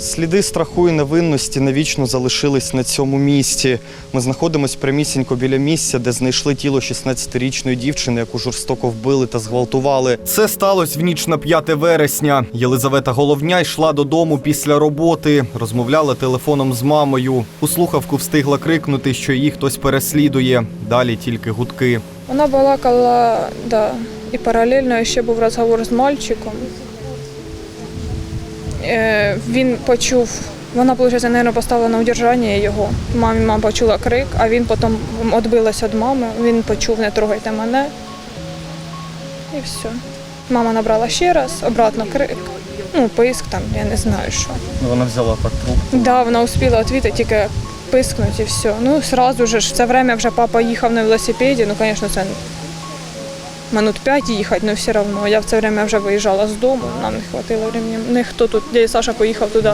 Сліди страху і невинності навічно залишились на цьому місці. Ми знаходимося прямісінько біля місця, де знайшли тіло 16-річної дівчини, яку жорстоко вбили та зґвалтували. Це сталося в ніч на 5 вересня. Єлизавета Головня йшла додому після роботи, розмовляла телефоном з мамою. У слухавку встигла крикнути, що її хтось переслідує. Далі тільки гудки. Вона балакала, да, і паралельно ще був розговор з мальчиком. Е, він почув, вона, виходить, мабуть, поставила на удержання його. Мамі мама почула крик, а він потім відбилася від мами. Він почув не трогайте мене. І все. Мама набрала ще раз, обратно крик. Ну, писк там, я не знаю що. Вона взяла так трубку. Да, вона успіла відповідати, тільки пискнуть і все. Ну, же ж в це время вже папа їхав на велосипеді, ну, звісно, це минут п'ять їхати, але все одно. Я в це время вже виїжджала з дому, нам не хватило времени. Ніхто тут, дядя Саша поїхав туди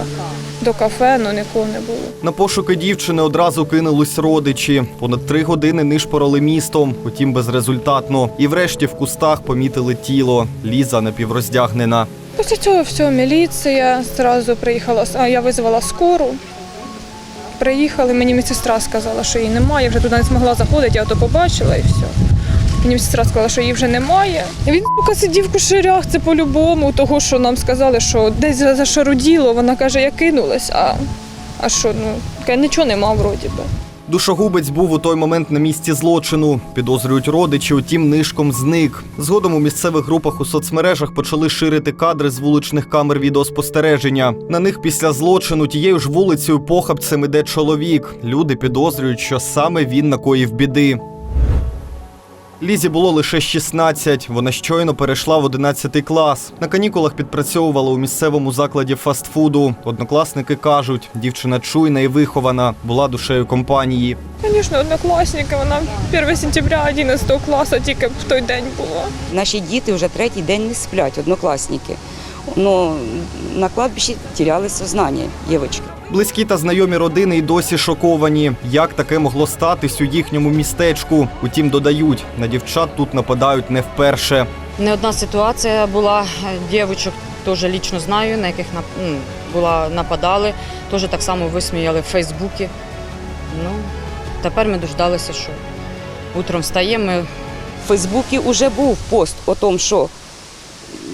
до кафе, але нікого не було. На пошуки дівчини одразу кинулись родичі. Понад три години нишпорили містом, утім безрезультатно. І врешті в кустах помітили тіло. Ліза напівроздягнена. Після цього все, міліція зразу приїхала, а я визвала скору. Приїхали, мені медсестра сказала, що її немає. Я вже туди не змогла заходити, я то побачила і все. Мені медсестра сказала, що її вже немає. Він сука, сидів в це по-любому, того, що нам сказали, що десь за- зашаруділо. Вона каже, я кинулась, а, а що, ну, каже, нічого нема вроді би. Душогубець був у той момент на місці злочину. Підозрюють родичі, утім нишком зник. Згодом у місцевих групах у соцмережах почали ширити кадри з вуличних камер відеоспостереження. На них після злочину тією ж вулицею похабцем іде чоловік. Люди підозрюють, що саме він накоїв біди. Лізі було лише 16. Вона щойно перейшла в 11 клас. На канікулах підпрацьовувала у місцевому закладі фастфуду. Однокласники кажуть, дівчина чуйна і вихована, була душею компанії. Звісно, однокласники, вона 1 сентября 11 класу тільки в той день була. Наші діти вже третій день не сплять, однокласники. Ну, на кладбищі теряли сознання, дівчатки. Близькі та знайомі родини й досі шоковані. Як таке могло статись у їхньому містечку? Утім, додають, на дівчат тут нападають не вперше. Не одна ситуація була дівчинок, теж лічно знаю, на яких нап- була нападали, теж так само висміяли в Фейсбуці. Ну, тепер ми дождалися, що утром встаємо. Ми В Фейсбуці вже був пост о тому, що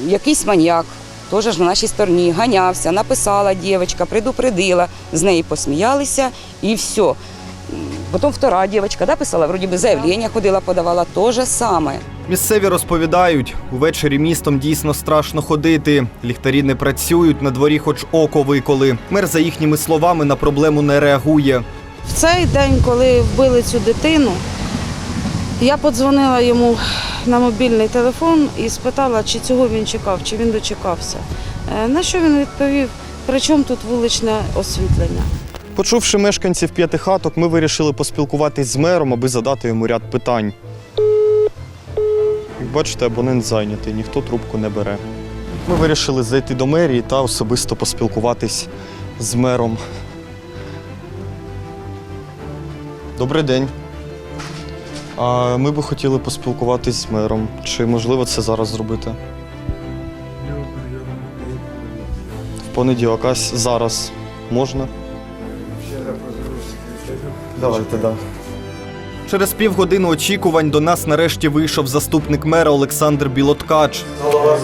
якийсь маньяк, теж на нашій стороні, ганявся, написала дівчинка, предупредила, з неї посміялися і все. Потім втора дівчинка да, писала, вроді би заявлення ходила, подавала те же саме. Місцеві розповідають, увечері містом дійсно страшно ходити. Ліхтарі не працюють, на дворі хоч око виколи. Мер, за їхніми словами, на проблему не реагує. В цей день, коли вбили цю дитину, я подзвонила йому на мобільний телефон і спитала, чи цього він чекав, чи він дочекався. Е, На що він відповів, при чому тут вуличне освітлення? Почувши мешканців п'ятихаток, ми вирішили поспілкуватись з мером, аби задати йому ряд питань. Як бачите, абонент зайнятий, ніхто трубку не бере. Ми вирішили зайти до мерії та особисто поспілкуватись з мером. Добрий день. А ми би хотіли поспілкуватись з мером. Чи можливо це зараз зробити? В понеділок, а зараз можна? Давайте, да. Через півгодини очікувань до нас нарешті вийшов заступник мера Олександр Білоткач. Голова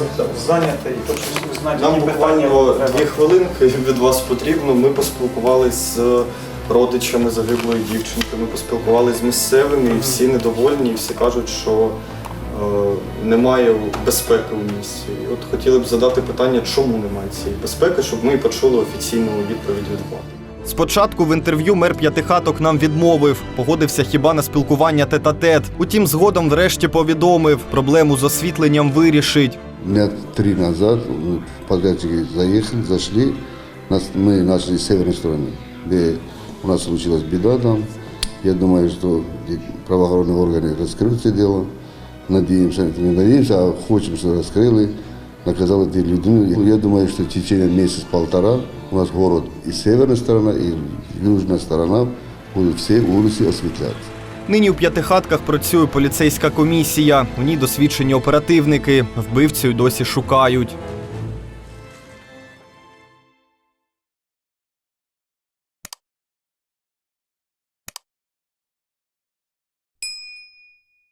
зайнятий, то щось узнати, Нам які питання буквально дві хвилинки від вас потрібно. Ми поспілкувалися з родичами загиблої дівчинки. Ми поспілкувалися з місцевими, і всі недовольні, і всі кажуть, що е, немає безпеки у місті. І от хотіли б задати питання, чому немає цієї безпеки, щоб ми почули офіційну відповідь від влади. Спочатку в інтерв'ю мер п'ятихаток нам відмовив, погодився хіба на спілкування тет-а-тет. Утім, згодом врешті повідомив, проблему з освітленням вирішить. Дня три назад мы подрядчики заехали, зашли, нас, мы нашли с северной стороны, где у нас случилась беда там. Я думаю, что и правоохранные органы раскроют это дело. Надеемся, не надеемся, а хотим, что раскрыли, наказали эти людей. Я думаю, что в течение месяца-полтора у нас город и северная сторона, и южная сторона будут все улицы осветляться. Нині у п'ятихатках працює поліцейська комісія. У ній досвідчені оперативники. Вбивцю й досі шукають.